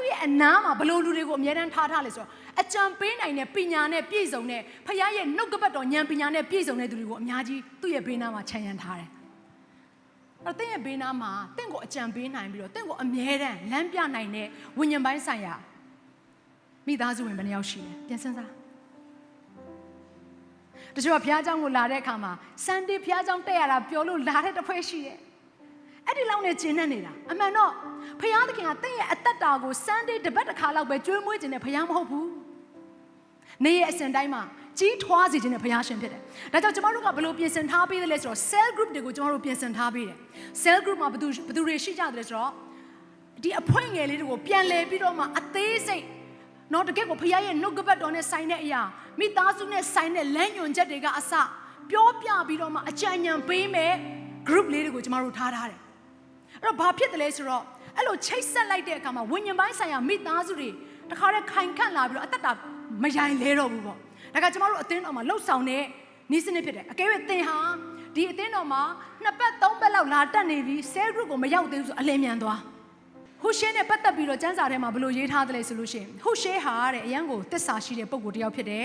သူ့ရဲ့အနားမှာဘလို့လူတွေကိုအမြဲတမ်းထားထားလဲဆိုတော့အကြံပေးနိုင်တဲ့ပညာနဲ့ပြည့်စုံတဲ့ဖခင်ရဲ့နှုတ်ကပတ်တော်ဉာဏ်ပညာနဲ့ပြည့်စုံတဲ့သူတွေကိုအများကြီးသူ့ရဲ့ဘေးနားမှာခြံရံထားတယ်အဲ့တော့တင့်ရဲ့ဘေးနားမှာတင့်ကိုအကြံပေးနိုင်ပြီးတော့တင့်ကိုအမြဲတမ်းလမ်းပြနိုင်တဲ့ဝိညာဉ်ပိုင်းဆိုင်ရာမိသားစုဝင်ဘယ်နှယောက်ရှိလဲပြန်စဉ်းစားတချို့ကဘုရားကျောင်းကိုလာတဲ့အခါမှာ Sunday ဘုရားကျောင်းတက်ရတာပြောလို့လာတဲ့တစ်ဖွဲ့ရှိတယ် အဲ့ဒီလောက်နဲ့ကျင်းနေနေတာအမှန်တော့ဘုရားသခင်ကတင့်ရဲ့အသက်တာကို Sunday တစ်ပတ်တစ်ခါလောက်ပဲကျွေးမွေးခြင်းနဲ့ဘုရားမဟုတ်ဘူးနေ့ရဲ့အစဉ်တိုင်းမှာကြီးထွားစေခြင်းနဲ့ဘုရားရှင်ဖြစ်တယ်။ဒါကြောင့်ကျမတို့ကဘယ်လိုပြင်ဆင်ထားပေးသလဲဆိုတော့ cell group တွေကိုကျမတို့ပြင်ဆင်ထားပေးတယ်။ cell group မှာဘယ်သူဘယ်သူတွေရှိကြတယ်ဆိုတော့ဒီအဖွဲငယ်လေးတွေကိုပြန်လဲပြီးတော့မှအသေးစိတ်တော့တကယ့်ကိုဖခင်ရဲ့နှုတ်ကပတ်တော်နဲ့ဆိုင်တဲ့အရာမိသားစုနဲ့ဆိုင်တဲ့လမ်းညွန်ချက်တွေကအစပြောပြပြီးတော့မှအကြံဉာဏ်ပေးမယ် group လေးတွေကိုကျမတို့ထားထားတယ် အဲ့တော့ဘာဖြစ်တယ်လဲဆိုတော့အဲ့လိုချိတ်ဆက်လိုက်တဲ့အခါမှာဝိညာဉ်ပိုင်းဆိုင်ရာမိသားစုတွေတခါတည်းခိုင်ခန့်လာပြီးတော့အသက်တာမယိုင်လဲတော့ဘူးပေါ့ဒါကကျမတို့အသင်းတော်မှာလှုပ်ဆောင်တဲ့နည်းစနစ်ဖြစ်တယ်အကယ်၍သင်ဟာဒီအသင်းတော်မှာနှစ်ပတ်သုံးပတ်လောက်လာတက်နေပြီး cell group ကိုမရောက်သေးဘူးဆိုအလင်းမြန်သွားဟူရှဲနဲ့ပတ်သက်ပြီးတော့ကျမ်းစာထဲမှာဘယ်လိုရေးထားသလဲဆိုလို့ရှိရင်ဟူရှဲဟာတဲ့အရန်ကိုတစ္ဆာရှိတဲ့ပုံကိုယ်တစ်ယောက်ဖြစ်တယ်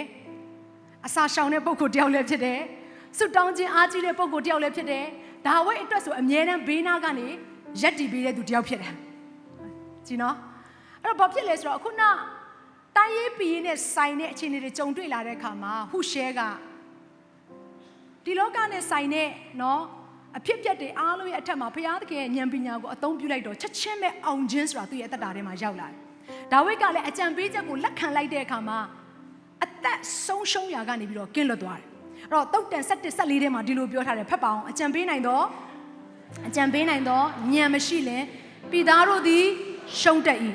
အစာရှောင်တဲ့ပုံကိုယ်တစ်ယောက်လည်းဖြစ်တယ်ဆုတောင်းခြင်းအားကြီးတဲ့ပုံကိုယ်တစ်ယောက်လည်းဖြစ်တယ်ဒါဝိတ်အတွက်ဆိုအမြဲတမ်းဘေးနားကနေ ရက်တည်ပေးတဲ့သူတစ်ယောက်ဖြစ်တယ်ကြည်နော်အဲ့တော့ဘာဖြစ်လဲဆိုတော့အခုနတိုင်းရေးပြည်ရေးနဲ့ဆိုင်တဲ့အခြေအနေတွေကြုံတွေ့လာတဲ့အခါမှာဟူရှဲကဒီလောကနဲ့ဆိုင်တဲ့နော်အဖြစ်ပြက်တွေအားလုံးရဲ့အထက်မှာဘုရားသခင်ရဲ့ဉာဏ်ပညာကိုအသုံးပြုလိုက်တော့ချက်ချင်းပဲအောင်ခြင်းဆိုတာသူ့ရဲ့အသက်တာထဲမှာရောက်လာတယ်။ဒါဝိဒ်ကလည်းအကြံပေးချက်ကိုလက်ခံလိုက်တဲ့အခါမှာအသက်ဆုံးရှုံးရာကနေပြီးတော့ကင်းလွတ်သွားတယ်။အဲ့တော့တုတ်တန်7 14ထဲမှာဒီလိုပြောထားတယ်ဖတ်ပါအောင်အကြံပေးနိုင်တော့ အကြံပေးနိုင်တော့ဉာဏ်မရှိလင်ပြည်သားတို့သည်ရှုံးတတ်၏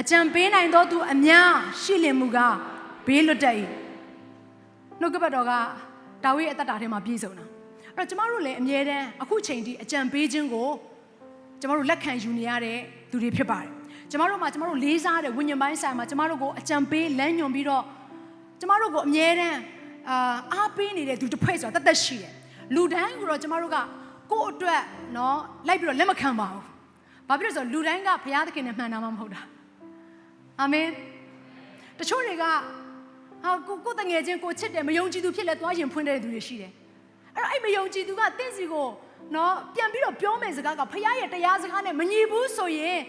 အကြံပေးနိုင်တော့သူအများရှိလင်မူကားဘေးလွတ်တတ်၏နှုတ်ကပတ်တော်ကဒါဝိဒ်ရဲ့အသက်တာထဲမှာပြည့်စုံတာအဲ့တော့ကျမတို့လည်းအမြဲတမ်းအခုချိန်ထိအကြံပေးခြင်းကိုကျမတို့လက်ခံယူနေရတဲ့သူတွေဖြစ်ပါတယ်ကျမတို့မှာကျမတို့လေးစားတဲ့ဝိညာဉ်ပိုင်းဆိုင်မှာကျမတို့ကိုအကြံပေးလမ်းညွှန်ပြီးတော့ကျမတို့ကိုအမြဲတမ်းအာအားပေးနေတဲ့သူတစ်ဖွဲ့ဆိုတာတသက်ရှိတယ်လူတိုင်းကိုတော့ကျမတို့က ကို့အတွက်နော်လိုက်ပြီးတော့လက်မခံပါဘူး။ဘာဖြစ်လို့ဆိုလူတိုင်းကဘုရားသခင်နဲ့မှန်တာမှမဟုတ်တာ။အာမင်။တချို့တွေကဟာကိုကိုတငယ်ချင်းကိုချစ်တယ်မယုံကြည်သူဖြစ်လဲသွားရင်ဖွင့်တဲ့သူတွေရှိတယ်။အဲ့တော့အဲ့မယုံကြည်သူကတင့်စီကိုနော်ပြန်ပြီးတော့ပြောမယ်စကားကဘုရားရဲ့တရားစကားနဲ့မညီဘူးဆိုရင်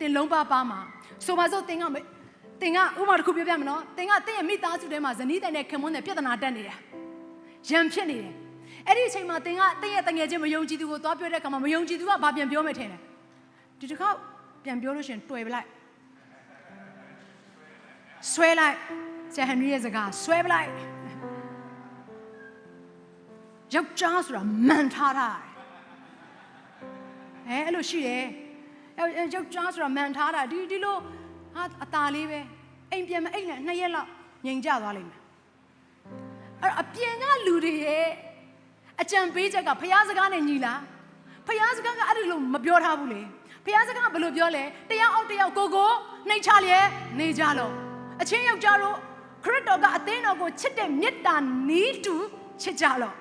တင်လုံးပါပါမှာဆိုပါစို့တင်ကတင်ကဥမာတစ်ခုပြောပြမယ်နော်တင်ကတင့်ရဲ့မိသားစုထဲမှာဇနီးတန်နဲ့ခင်မွန်းနဲ့ပြဿနာတက်နေတယ်။ရံဖြစ်နေတယ်။ အဲ့ဒီအချိန်မှာတင်ကတင့်ရဲ့တငယ်ချင်းမယုံကြည်သူကိုသွားပြောတဲ့အခါမှာမယုံကြည်သူကဘာပြန်ပြောမယ်ထင်တယ်ဒီတစ်ခါပြန်ပြောလို့ရှိရင်တွေ့ပလိုက်ဆွဲလိုက်ဆရာဟန်နရီရဲ့စကားဆွဲပလိုက်ယောက်ျားဆိုတာမှန်ထားတာအဲအဲ့လိုရှိတယ်ယောက်ယောက်ျားဆိုတာမှန်ထားတာဒီဒီလိုဟာအตาလေးပဲအိမ်ပြန်မအိမ်နဲ့နှစ်ရက်လောက်ငြိမ်ကြသွားလိမ့်မယ်အဲ့အပြင်ကလူတွေရဲ့ အကြံပေးချက်ကဖျားစကားနဲ့ညီလားဖျားစကားကအဲ့ဒီလိုမပြောထားဘူးလေဖျားစကားကဘယ်လိုပြောလဲတရားအောက်တရားကိုကိုနှိတ်ချလျက်နေကြလို့အချင်းယောက်ျားတို့ခရစ်တော်ကအသင်းတော်ကိုချစ်တဲ့မေတ္တာနီးတူချစ်ကြလို့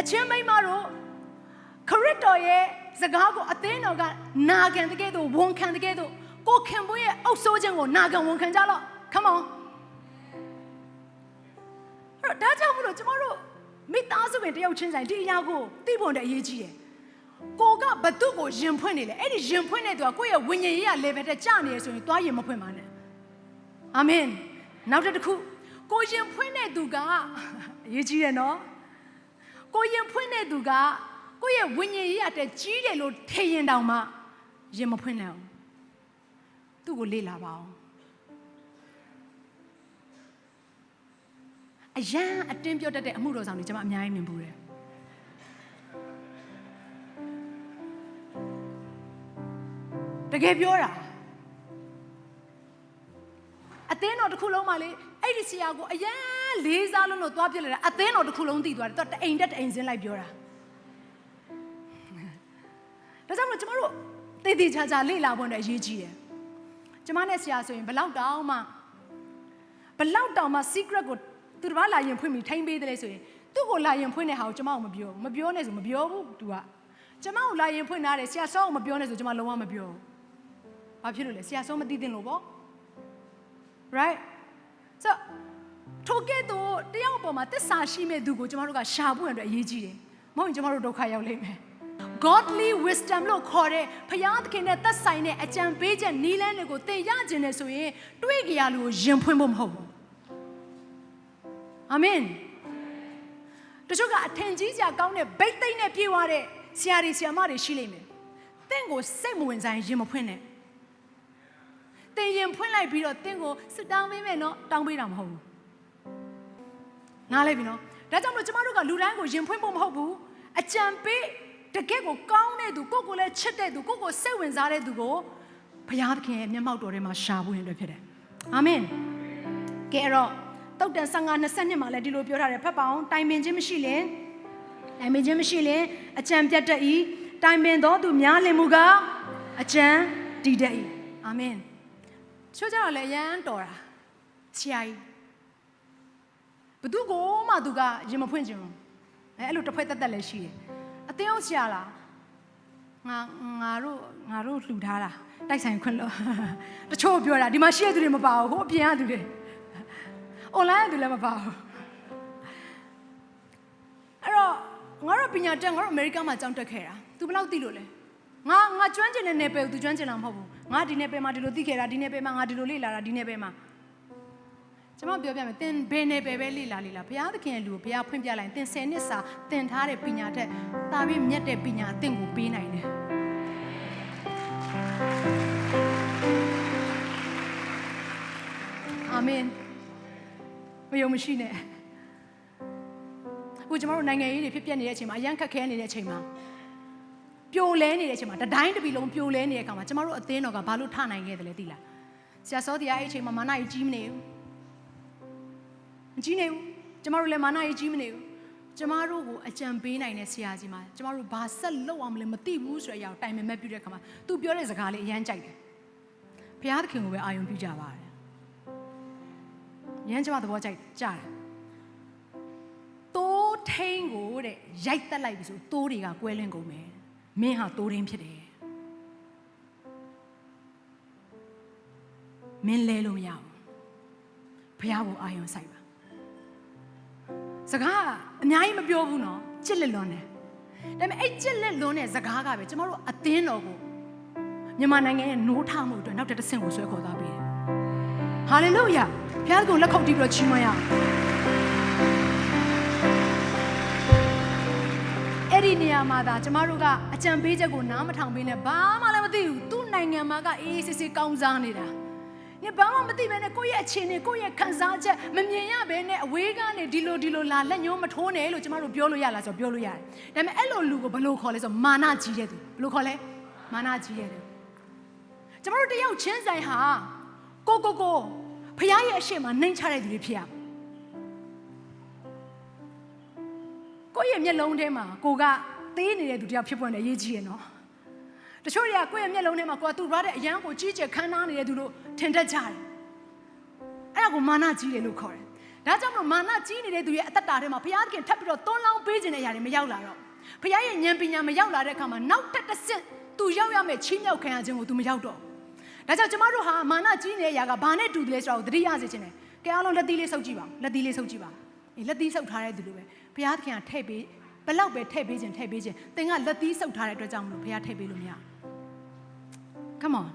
အချင်းမိန်းမတို့ခရစ်တော်ရဲ့စကားကိုအသင်းတော်ကနာခံတဲ့ကဲ့သို့ဝန်ခံတဲ့ကဲ့သို့ကိုခင်ပွေးရဲ့အုပ်ဆိုးခြင်းကိုနာခံဝန်ခံကြလို့ come on အဲ့တော့ဒါကြောင့်မလို့ကျမတို့ မိသားစုဝင်တယောက်ချင်းဆိုင်ဒီအရာကိုသိဖို့တဲ့အရေးကြီးတယ်ကိုကဘသူ့ကိုယင်ဖွင့်နေလေအဲ့ဒီယင်ဖွင့်တဲ့သူကကိုယ့်ရဲ့ဝိညာဉ်ရေးရ level တက်ကျနေရဆိုရင်သွားယင်မဖွင့်ပါနဲ့အာမင်နောက်တစ်ခုကိုယင်ဖွင့်တဲ့သူကအရေးကြီးတယ်နော်ကိုယင်ဖွင့်တဲ့သူကကိုယ့်ရဲ့ဝိညာဉ်ရေးရတက်ကြီးတယ်လို့ထင်ရင်တောင်မှယင်မဖွင့်နိုင်အောင်သူ့ကိုလေ့လာပါအောင် အရန်အတင်းပြောတတ်တဲ့အမှုတော်ဆောင်တွေကျွန်မအများကြီးမြင်ဘူးတယ်တကယ်ပြောတာအသင်းတော်တစ်ခုလုံးမှလေအဲ့ဒီဆရာကိုအရန်လေးစားလို့လို့သွားပြလိုက်တာအသင်းတော်တစ်ခုလုံးသိသွားတယ်သူကတအိမ်တက်တအိမ်စင်းလိုက်ပြောတာဒါကြောင့်မလို့ကျမတို့တည်တည်ချာချာလေ့လာဖို့အတွက်အရေးကြီးတယ်ကျမနဲ့ဆရာဆိုရင်ဘလောက်တောင်မှဘလောက်တောင်မှ secret ကို သူတစ်ပါးလာရင်ဖွင့်ပြီးထိမ့်ပေးတယ်လေဆိုရင်သူ့ကိုလာရင်ဖွင့်တဲ့ဟာကိုကျမကမပြောဘူးမပြောနဲ့ဆိုမပြောဘူး तू ကကျမကိုလာရင်ဖွင့်ထားတယ်ဆရာဆောင်းကိုမပြောနဲ့ဆိုကျမလုံးဝမပြောဘူးဘာဖြစ်လို့လဲဆရာဆုံးမသိသင့်လို့ပေါ့ right so ထိုကဲ့သို့တယောက်အပေါ်မှာတစ္ဆာရှိမဲ့သူကိုကျမတို့ကရှာဖို့ရတဲ့အရေးကြီးတယ်မဟုတ်ရင်ကျမတို့ဒုက္ခရောက်လိမ့်မယ် godly wisdom လို့ခေါ်တဲ့ဖျားသခင်နဲ့သက်ဆိုင်တဲ့အကြံပေးချက်နီးလန်းတွေကိုသင်ရခြင်းနဲ့ဆိုရင်တွေးကြရလို့ရင်ဖွင့်ဖို့မဟုတ်ဘူး အာမင်တချို့ကအထင်ကြီးစရာကောင်းတဲ့ဗိတ်သိမ့်နဲ့ပြေးသွားတဲ့ဆရာတွေဆရာမတွေရှိလိမ့်မယ်သင်ကိုစိတ်မဝင်စားရင်ရင်မဖွင့်နဲ့သင်ရင်ဖွင့်လိုက်ပြီးတော့သင်ကိုစစ်တောင်းပေးမယ်နော်တောင်းပေးတာမဟုတ်ဘူးနားလိုက်ပြီနော်ဒါကြောင့်မလို့ကျမတို့ကလူတိုင်းကိုရင်ဖွင့်ဖို့မဟုတ်ဘူးအကြံပေးတကယ့်ကိုကောင်းတဲ့သူကိုယ့်ကိုယ်လည်းချစ်တဲ့သူကိုယ့်ကိုစိတ်ဝင်စားတဲ့သူကိုဘုရားသခင်ရဲ့မျက်မှောက်တော်ထဲမှာရှာဖို့ရင်အတွက်ဖြစ်တယ်အာမင်ကဲအဲ့တော့ တုတ်တန်55 22မှာလည်းဒီလိုပြောထားတယ်ဖတ်ပါအောင်တိုင်ပင်ခြင်းမရှိရင်တိုင်ပင်ခြင်းမရှိရင်အကြံပြတ်တတ်၏တိုင်ပင်သောသူများလင်မူကားအကြံတည်တတ်၏အာမင်ချို့ကြတော့လည်းရမ်းတော်တာဆရာကြီးဘသူကိုမှသူကရင်မဖွင့်ခြင်းဘူးအဲအဲ့လိုတစ်ဖွဲ့တက်တက်လည်းရှိတယ်အတင်းအောင်ဆရာလားငါငါတို့ငါတို့လှူထားတာတိုက်ဆိုင်ခွင့်လို့တချို့ပြောတာဒီမှာရှိတဲ့သူတွေမပါဘူးဟိုအပြင်ကသူတွေ online ကသူလည်းမပါဘူးအဲ့တော့ငါတို့ပညာတက်ငါတို့အမေရိကန်မှာကျောင်းတက်ခဲ့တာ तू ဘယ်လောက်သိလို့လဲငါငါကျွမ်းကျင်တဲ့နယ်ပယ်ကို तू ကျွမ်းကျင်တာမဟုတ်ဘူးငါဒီနယ်ပယ်မှာဒီလိုသိခဲ့တာဒီနယ်ပယ်မှာငါဒီလိုလေ့လာတာဒီနယ်ပယ်မှာကျွန်မပြောပြမယ်သင်ဘယ်နယ်ပယ်ပဲလေ့လာလေ့လာဘုရားသခင်ရဲ့လူကိုဘုရားဖွင့်ပြလိုက်ရင်သင်10နှစ်စာသင်ထားတဲ့ပညာထက်တာပြီးမြတ်တဲ့ပညာအသင်ကိုပေးနိုင်တယ်အာမင် မယုံမရှိနဲ့အခုကျမတို့နိုင်ငံရေးတွေဖြစ်ပျက်နေတဲ့အချိန်မှာအရန်ခက်ခဲနေတဲ့အချိန်မှာပြိုလဲနေတဲ့အချိန်မှာတတိုင်းတစ်ပြည်လုံးပြိုလဲနေတဲ့အခါမှာကျမတို့အသင်းတော်ကဘာလို့ထနိုင်ခဲ့တယ်လဲသိလားဆရာစောတရားအဲ့အချိန်မှာမာနကြီးကြီးမနေဘူးမကြီးနေဘူးကျမတို့လည်းမာနကြီးကြီးမနေဘူးကျမတို့ကိုအကြံပေးနိုင်တဲ့ဆရာကြီးမှာကျမတို့ဘာဆက်လုပ်အောင်မလဲမသိဘူးဆိုတဲ့အရာကိုတိုင်ပင်မဲ့ပြုတဲ့အခါမှာသူပြောတဲ့စကားလေးအရန်ကြိုက်တယ်ဘုရားသခင်ကိုပဲအာရုံပြုကြပါတယ် ရမ်းကျမသဘောကြိုက်ကြားတယ်တိုးထိန်ကိုတဲ့ရိုက်တက်လိုက်ပြီဆိုတိုးတွေကကွဲလွင့်ကုန်မယ်မင်းဟာတိုးထင်းဖြစ်တယ်မင်းလဲလို့မရဘူးဘုရားကိုအာရုံစိုက်ပါစကားအများကြီးမပြောဘူးနော်ကြစ်လက်လွန်တယ်ဒါပေမဲ့အဲ့ကြစ်လက်လွန်တဲ့စကားကပဲကျမတို့အသင်းတော်ကိုမြန်မာနိုင်ငံရဲ့နိုးထမှုအတွက်နောက်တစ်ဆင့်ကိုဆွဲခေါ်သွားပေးတယ်ဟာလေလုယာ ဘုရားကိုလက်ခုပ်တီးပြီးတော့ချီးမွမ်းရအောင်အဲ့ဒီနေရာမှာသာကျမတို့ကအကြံပေးချက်ကိုနားမထောင်ပေးနဲ့ဘာမှလည်းမသိဘူးသူ့နိုင်ငံမှာကအေးအေးဆေးဆေးကောင်းစားနေတာညဘာမှမသိဘဲနဲ့ကိုယ့်ရဲ့အခြေအနေကိုယ့်ရဲ့ခံစားချက်မမြင်ရဘဲနဲ့အဝေးကနေဒီလိုဒီလိုလာလက်ညှိုးမထိုးနဲ့လို့ကျမတို့ပြောလို့ရလားဆိုတော့ပြောလို့ရတယ်ဒါပေမဲ့အဲ့လိုလူကိုဘယ်လိုခေါ်လဲဆိုတော့မာနကြီးတဲ့သူဘယ်လိုခေါ်လဲမာနကြီးတဲ့သူကျမတို့တယောက်ချင်းဆိုင်ဟာကိုကိုကို ဖခင်ရဲ့အရှိမနှိမ်ချတဲ့သူတွေဖြစ်ရမယ်ကိုယ့်ရဲ့မျက်လုံးထဲမှာကိုကသေးနေတဲ့သူတယောက်ဖြစ်ပွင့်တယ်အရေးကြီးရနော်တချို့တွေကကိုယ့်ရဲ့မျက်လုံးထဲမှာကိုကသူ့ရတဲ့အရန်ကိုကြီးကျယ်ခမ်းနားနေတဲ့သူတို့ထင်တတ်ကြတယ်အဲ့ဒါကိုမာနကြီးတယ်လို့ခေါ်တယ်ဒါကြောင့်မလို့မာနကြီးနေတဲ့သူရဲ့အသက်တာထဲမှာဘုရားသခင်ထပ်ပြီးတော့သွန်းလောင်းပေးခြင်းတဲ့အရာတွေမရောက်လာတော့ဘုရားရဲ့ဉာဏ်ပညာမရောက်လာတဲ့အခါမှာနောက်ထပ်တစ်ဆင့်သူရောက်ရမယ့်ချီးမြှောက်ခံရခြင်းကိုသူမရောက်တော့ဘူး ဒါကြောင့်ကျမတို့ဟာမာနကြီးနေတဲ့အရာကဘာနဲ့တူတယ်လဲဆိုတော့သတိရစေခြင်းတယ်ကဲအားလုံးလက်သီးလေးဆုပ်ကြည့်ပါဦးလက်သီးလေးဆုပ်ကြည့်ပါအေးလက်သီးဆုပ်ထားတဲ့သူလိုပဲဘုရားသခင်ကထည့်ပေးဘယ်လောက်ပဲထည့်ပေးခြင်းထည့်ပေးခြင်းသင်ကလက်သီးဆုပ်ထားတဲ့အတွက်ကြောင့်မလို့ဘုရားထည့်ပေးလို့မရဘူး Come on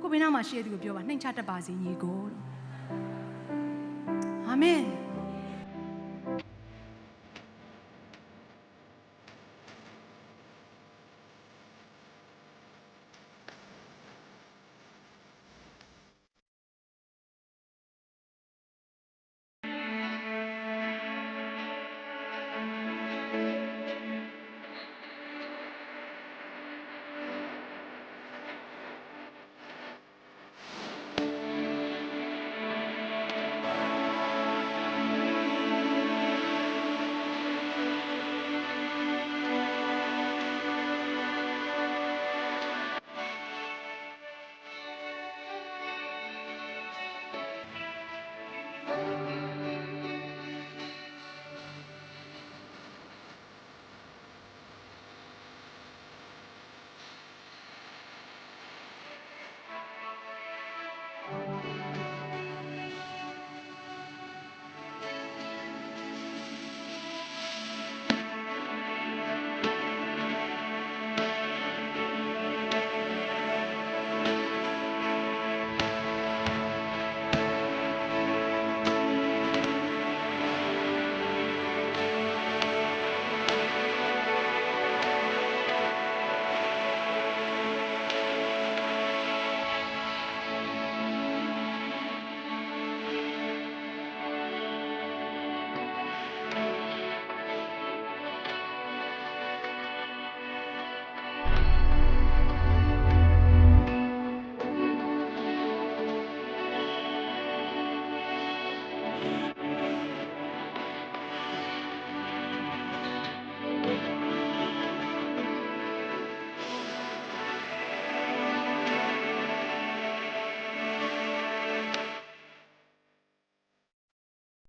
ကိုဘင်းနာမှာရှိတဲ့သူကိုပြောပါနှိမ်ချတတ်ပါစေညီကိုလို့အာမင်